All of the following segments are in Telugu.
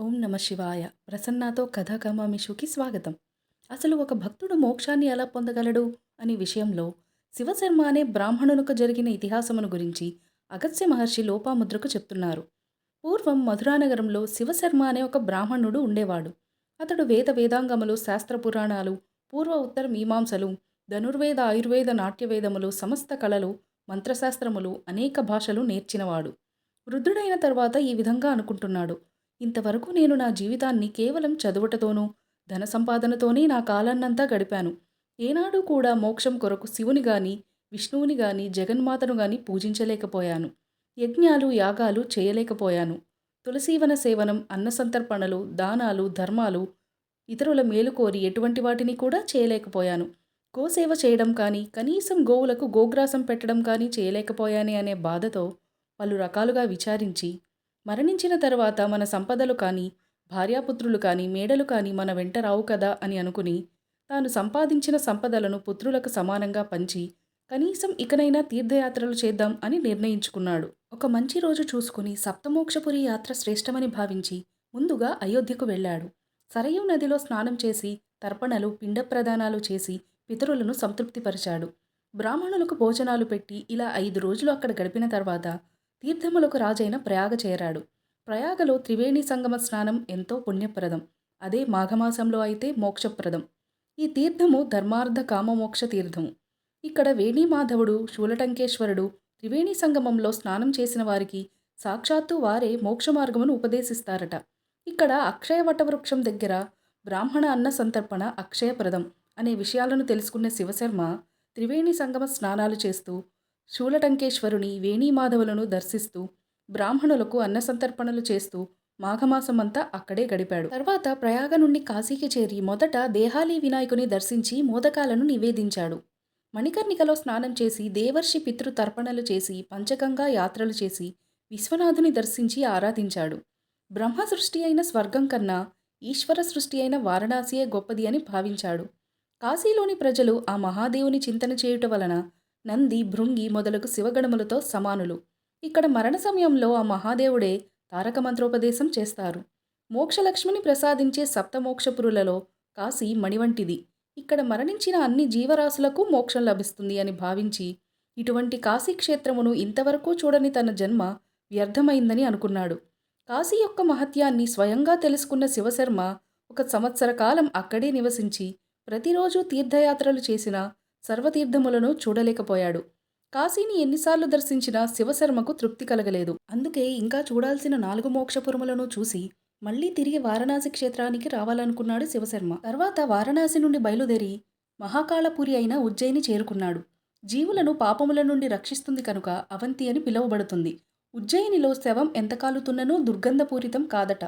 ఓం నమ శివాయ. ప్రసన్నాతో కథాకమామిషుకి స్వాగతం. అసలు ఒక భక్తుడు మోక్షాన్ని ఎలా పొందగలడు? అనే విషయంలో శివశర్మ అనే బ్రాహ్మణునకు జరిగిన ఇతిహాసమును గురించి అగస్త్య మహర్షి లోపాముద్రకు చెప్తున్నారు. పూర్వం మధురానగరంలో శివశర్మ అనే ఒక బ్రాహ్మణుడు ఉండేవాడు. అతడు వేద వేదాంగములు శాస్త్ర పురాణాలు పూర్వ ఉత్తర మీమాంసలు ధనుర్వేద ఆయుర్వేద నాట్యవేదములు సమస్త కళలు మంత్రశాస్త్రములు అనేక భాషలు నేర్చినవాడు. వృద్ధుడైన తర్వాత ఈ విధంగా అనుకుంటున్నాడు. ఇంతవరకు నేను నా జీవితాన్ని కేవలం చదువుటతోనూ ధన సంపాదనతోనే నా కాలాన్నంతా గడిపాను. ఏనాడు కూడా మోక్షం కొరకు శివుని గాని విష్ణువుని గాని జగన్మాతను గాని పూజించలేకపోయాను. యజ్ఞాలు యాగాలు చేయలేకపోయాను. తులసీవన సేవనం అన్న సంతర్పణలు దానాలు ధర్మాలు ఇతరుల మేలు కోరి ఎటువంటి వాటిని కూడా చేయలేకపోయాను. గోసేవ చేయడం కానీ కనీసం గోవులకు గోగ్రాసం పెట్టడం కానీ చేయలేకపోయానే అనే బాధతో పలు రకాలుగా విచారించి మరణించిన తర్వాత మన సంపదలు కానీ భార్యాపుత్రులు కానీ మేడలు కానీ మన వెంట రావు కదా అని అనుకుని తాను సంపాదించిన సంపదలను పుత్రులకు సమానంగా పంచి కనీసం ఇకనైనా తీర్థయాత్రలు చేద్దాం అని నిర్ణయించుకున్నాడు. ఒక మంచి రోజు చూసుకుని సప్తమోక్షపురి యాత్ర శ్రేష్టమని భావించి ముందుగా అయోధ్యకు వెళ్ళాడు. సరయూ నదిలో స్నానం చేసి తర్పణలు పిండ ప్రదానాలు చేసి పితరులను సంతృప్తిపరిచాడు. బ్రాహ్మణులకు భోజనాలు పెట్టి ఇలా ఐదు రోజులు అక్కడ గడిపిన తర్వాత తీర్థములకు రాజైన ప్రయాగ చేరాడు. ప్రయాగలో త్రివేణి సంగమ స్నానం ఎంతో పుణ్యప్రదం. అదే మాఘమాసంలో అయితే మోక్షప్రదం. ఈ తీర్థము ధర్మార్థ కామమోక్ష తీర్థము ఇక్కడ వేణిమాధవుడు శూలటంకేశ్వరుడు త్రివేణి సంగమంలో స్నానం చేసిన వారికి సాక్షాత్తు వారే మోక్ష మార్గమును ఉపదేశిస్తారట. ఇక్కడ అక్షయ వటవృక్షం దగ్గర బ్రాహ్మణ అన్న సంతర్పణ అక్షయప్రదం అనే విషయాలను తెలుసుకున్న శివశర్మ త్రివేణి సంగమ స్నానాలు చేస్తూ శూలటంకేశ్వరుని వేణీమాధవులను దర్శిస్తూ బ్రాహ్మణులకు అన్నసంతర్పణలు చేస్తూ మాఘమాసమంతా అక్కడే గడిపాడు. తర్వాత ప్రయాగ నుండి కాశీకి చేరి మొదట దేహాలి వినాయకుని దర్శించి మోదకాలను నివేదించాడు. మణికర్ణికలో స్నానం చేసి దేవర్షి పితృ తర్పణలు చేసి పంచగంగా యాత్రలు చేసి విశ్వనాథుని దర్శించి ఆరాధించాడు. బ్రహ్మ సృష్టి అయిన స్వర్గం కన్నా ఈశ్వర సృష్టి అయిన వారణాసియే గొప్పది అని భావించాడు. కాశీలోని ప్రజలు ఆ మహాదేవుని చింతన చేయుట వలన నంది భృంగి మొదలగు శివగణములతో సమానులు. ఇక్కడ మరణ సమయంలో ఆ మహాదేవుడే తారక మంత్రోపదేశం చేస్తారు. మోక్షలక్ష్మిని ప్రసాదించే సప్తమోక్షపురులలో కాశీ మణివంటిది. ఇక్కడ మరణించిన అన్ని జీవరాశులకు మోక్షం లభిస్తుంది అని భావించి ఇటువంటి కాశీ క్షేత్రమును ఇంతవరకు చూడని తన జన్మ వ్యర్థమైందని అనుకున్నాడు. కాశీ యొక్క మహత్యాన్ని స్వయంగా తెలుసుకున్న శివశర్మ ఒక సంవత్సర కాలం అక్కడే నివసించి ప్రతిరోజు తీర్థయాత్రలు చేసిన సర్వతీర్థములను చూడలేకపోయాడు. కాశీని ఎన్నిసార్లు దర్శించినా శివశర్మకు తృప్తి కలగలేదు. అందుకే ఇంకా చూడాల్సిన నాలుగు మోక్షపురములను చూసి మళ్ళీ తిరిగి వారణాసి క్షేత్రానికి రావాలనుకున్నాడు శివశర్మ. తర్వాత వారణాసి నుండి బయలుదేరి మహాకాళపురి అయిన ఉజ్జయిని చేరుకున్నాడు. జీవులను పాపముల నుండి రక్షిస్తుంది కనుక అవంతి అని పిలువబడుతుంది. ఉజ్జయినిలో శవం ఎంత కాలుతున్ననూ దుర్గంధపూరితం కాదట.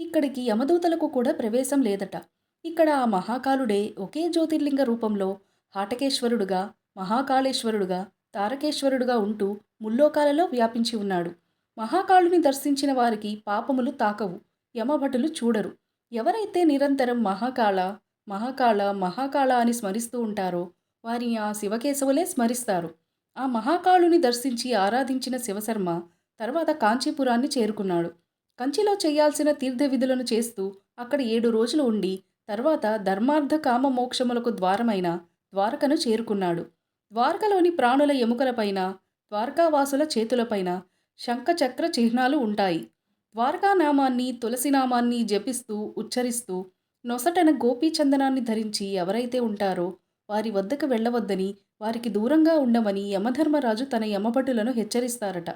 ఇక్కడికి యమదూతలకు కూడా ప్రవేశం లేదట. ఇక్కడ ఆ మహాకాలుడే ఒకే జ్యోతిర్లింగ రూపంలో హాటకేశ్వరుడుగా మహాకాళేశ్వరుడుగా తారకేశ్వరుడుగా ఉంటూ ముల్లోకాలలో వ్యాపించి ఉన్నాడు. మహాకాళుని దర్శించిన వారికి పాపములు తాకవు యమభటులు చూడరు. ఎవరైతే నిరంతరం మహాకాళ మహాకాళ మహాకాళ అని స్మరిస్తూ ఉంటారో వారిని ఆ శివకేశవులే స్మరిస్తారు. ఆ మహాకాళుని దర్శించి ఆరాధించిన శివశర్మ తర్వాత కాంచీపురాన్ని చేరుకున్నాడు. కంచిలో చేయాల్సిన తీర్థ విధులను చేస్తూ అక్కడ ఏడు రోజులు ఉండి తర్వాత ధర్మార్థ కామ మోక్షములకు ద్వారమైన ద్వారకను చేరుకున్నాడు. ద్వారకలోని ప్రాణుల ఎముకలపైన ద్వారకావాసుల చేతులపైన శంఖచక్ర చిహ్నాలు ఉంటాయి. ద్వారకానామాన్ని తులసినామాన్ని జపిస్తూ ఉచ్చరిస్తూ నొసటన గోపీచందనాన్ని ధరించి ఎవరైతే ఉంటారో వారి వద్దకు వెళ్ళవద్దని వారికి దూరంగా ఉండమని యమధర్మరాజు తన యమభటులను హెచ్చరిస్తారట.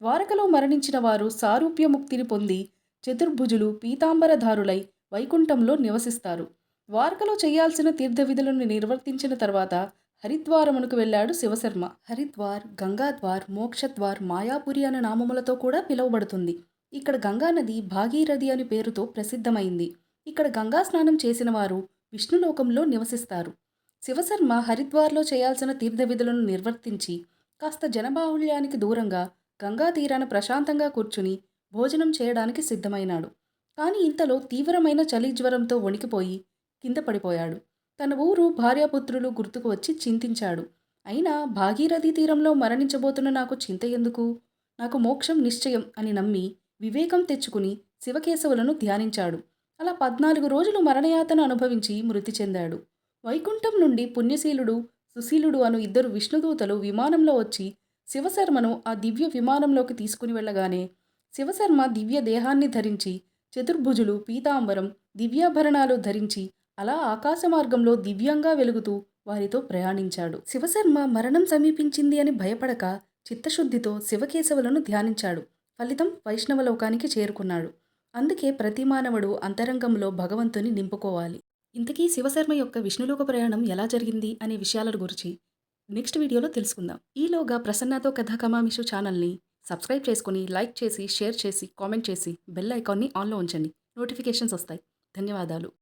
ద్వారకలో మరణించిన వారు సారూప్యముక్తిని పొంది చతుర్భుజులు పీతాంబరధారులై వైకుంఠంలో నివసిస్తారు. ద్వారకలో చేయాల్సిన తీర్థ విధులను నిర్వర్తించిన తర్వాత హరిద్వారమునకు వెళ్ళాడు శివశర్మ. హరిద్వార్ గంగాద్వార్ మోక్షద్వార్ మాయాపురి అనే నామములతో కూడా పిలువబడుతుంది. ఇక్కడ గంగానది భాగీరథి అని పేరుతో ప్రసిద్ధమైంది. ఇక్కడ గంగా స్నానం చేసిన వారు విష్ణులోకంలో నివసిస్తారు. శివశర్మ హరిద్వార్లో చేయాల్సిన తీర్థ విధులను నిర్వర్తించి కాస్త జనబాహుళ్యానికి దూరంగా గంగా తీరాన ప్రశాంతంగా కూర్చుని భోజనం చేయడానికి సిద్ధమైనాడు. కానీ ఇంతలో తీవ్రమైన చలి జ్వరంతో వణికిపోయి కింద పడిపోయాడు. తన ఊరు భార్యాపుత్రులు గుర్తుకు వచ్చి చింతించాడు. అయినా భాగీరథి తీరంలో మరణించబోతున్న నాకు చింత ఎందుకు? నాకు మోక్షం నిశ్చయం అని నమ్మి వివేకం తెచ్చుకుని శివకేశవులను ధ్యానించాడు. అలా పద్నాలుగు రోజులు మరణయాతన అనుభవించి మృతి చెందాడు. వైకుంఠం నుండి పుణ్యశీలుడు సుశీలుడు అను ఇద్దరు విష్ణుదూతలు విమానంలో వచ్చి శివశర్మను ఆ దివ్య విమానంలోకి తీసుకుని వెళ్ళగానే శివశర్మ దివ్య దేహాన్ని ధరించి చతుర్భుజులు పీతాంబరం దివ్యాభరణాలు ధరించి అలా ఆకాశ మార్గంలో దివ్యంగా వెలుగుతూ వారితో ప్రయాణించాడు. శివశర్మ మరణం సమీపించింది అని భయపడక చిత్తశుద్ధితో శివకేశవులను ధ్యానించాడు. ఫలితం వైష్ణవలోకానికి చేరుకున్నాడు. అందుకే ప్రతి మానవుడు అంతరంగంలో భగవంతుని నింపుకోవాలి. ఇంతకీ శివశర్మ యొక్క విష్ణులోక ప్రయాణం ఎలా జరిగింది అనే విషయాల గురించి నెక్స్ట్ వీడియోలో తెలుసుకుందాం. ఈలోగా ప్రసన్నతో కథ కమామిషు ఛానల్ని సబ్స్క్రైబ్ చేసుకుని లైక్ చేసి షేర్ చేసి కామెంట్ చేసి బెల్ ఐకాన్ని ఆన్లో ఉంచండి. నోటిఫికేషన్స్ వస్తాయి. ధన్యవాదాలు.